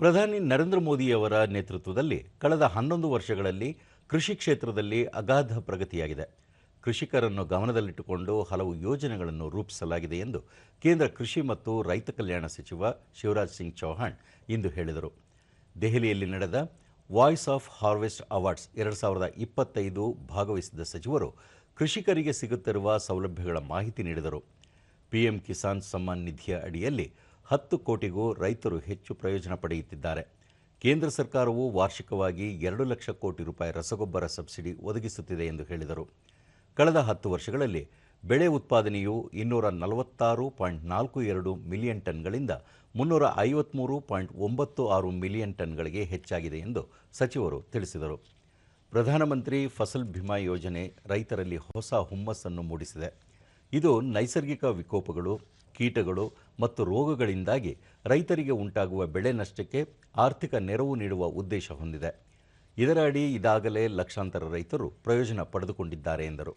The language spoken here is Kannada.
ಪ್ರಧಾನಿ ನರೇಂದ್ರ ಮೋದಿಯವರ ನೇತೃತ್ವದಲ್ಲಿ ಕಳೆದ ಹನ್ನೊಂದು ವರ್ಷಗಳಲ್ಲಿ ಕೃಷಿ ಕ್ಷೇತ್ರದಲ್ಲಿ ಅಗಾಧ ಪ್ರಗತಿಯಾಗಿದೆ. ಕೃಷಿಕರನ್ನು ಗಮನದಲ್ಲಿಟ್ಟುಕೊಂಡು ಹಲವು ಯೋಜನೆಗಳನ್ನು ರೂಪಿಸಲಾಗಿದೆ ಎಂದು ಕೇಂದ್ರ ಕೃಷಿ ಮತ್ತು ರೈತ ಕಲ್ಯಾಣ ಸಚಿವ ಶಿವರಾಜ್ ಸಿಂಗ್ ಚೌಹಾಣ್ ಇಂದು ಹೇಳಿದರು. ದೆಹಲಿಯಲ್ಲಿ ನಡೆದ ವಾಯ್ಸ್ ಆಫ್ ಹಾರ್ವೆಸ್ಟ್ ಅವಾರ್ಡ್ಸ್ ಎರಡು ಸಾವಿರದ ಇಪ್ಪತ್ತೈದು ಭಾಗವಹಿಸಿದ ಸಚಿವರು ಕೃಷಿಕರಿಗೆ ಸಿಗುತ್ತಿರುವ ಸೌಲಭ್ಯಗಳ ಮಾಹಿತಿ ನೀಡಿದರು. ಪಿಎಂ ಕಿಸಾನ್ ಸಮ್ಮಾನ್ ನಿಧಿಯ ಅಡಿಯಲ್ಲಿ ಹತ್ತು ಕೋಟಿಗೂ ರೈತರು ಹೆಚ್ಚು ಪ್ರಯೋಜನ ಪಡೆಯುತ್ತಿದ್ದಾರೆ. ಕೇಂದ್ರ ಸರ್ಕಾರವು ವಾರ್ಷಿಕವಾಗಿ ಎರಡು ಲಕ್ಷ ಕೋಟಿ ರೂಪಾಯಿ ರಸಗೊಬ್ಬರ ಸಬ್ಸಿಡಿ ಒದಗಿಸುತ್ತಿದೆ ಎಂದು ಹೇಳಿದರು. ಕಳೆದ ಹತ್ತು ವರ್ಷಗಳಲ್ಲಿ ಬೆಳೆ ಉತ್ಪಾದನೆಯು ಇನ್ನೂರ ನಲವತ್ತಾರು ಪಾಯಿಂಟ್ ನಾಲ್ಕು ಎರಡು ಮಿಲಿಯನ್ ಟನ್ಗಳಿಂದ ಮುನ್ನೂರ ಐವತ್ಮೂರು ಪಾಯಿಂಟ್ ಒಂಬತ್ತು ಆರು ಮಿಲಿಯನ್ ಟನ್ಗಳಿಗೆ ಹೆಚ್ಚಾಗಿದೆ ಎಂದು ಸಚಿವರು ತಿಳಿಸಿದರು. ಪ್ರಧಾನಮಂತ್ರಿ ಫಸಲ್ ಭೀಮಾ ಯೋಜನೆ ರೈತರಲ್ಲಿ ಹೊಸ ಹುಮ್ಮಸ್ಸನ್ನು ಮೂಡಿಸಿದೆ. ಇದು ನೈಸರ್ಗಿಕ ವಿಕೋಪಗಳು, ಕೀಟಗಳು ಮತ್ತು ರೋಗಗಳಿಂದಾಗಿ ರೈತರಿಗೆ ಉಂಟಾಗುವ ಬೆಳೆ ನಷ್ಟಕ್ಕೆ ಆರ್ಥಿಕ ನೆರವು ನೀಡುವ ಉದ್ದೇಶ ಹೊಂದಿದೆ. ಇದರ ಅಡಿ ಇದಾಗಲೇ ಲಕ್ಷಾಂತರ ರೈತರು ಪ್ರಯೋಜನ ಪಡೆದುಕೊಂಡಿದ್ದಾರೆ ಎಂದರು.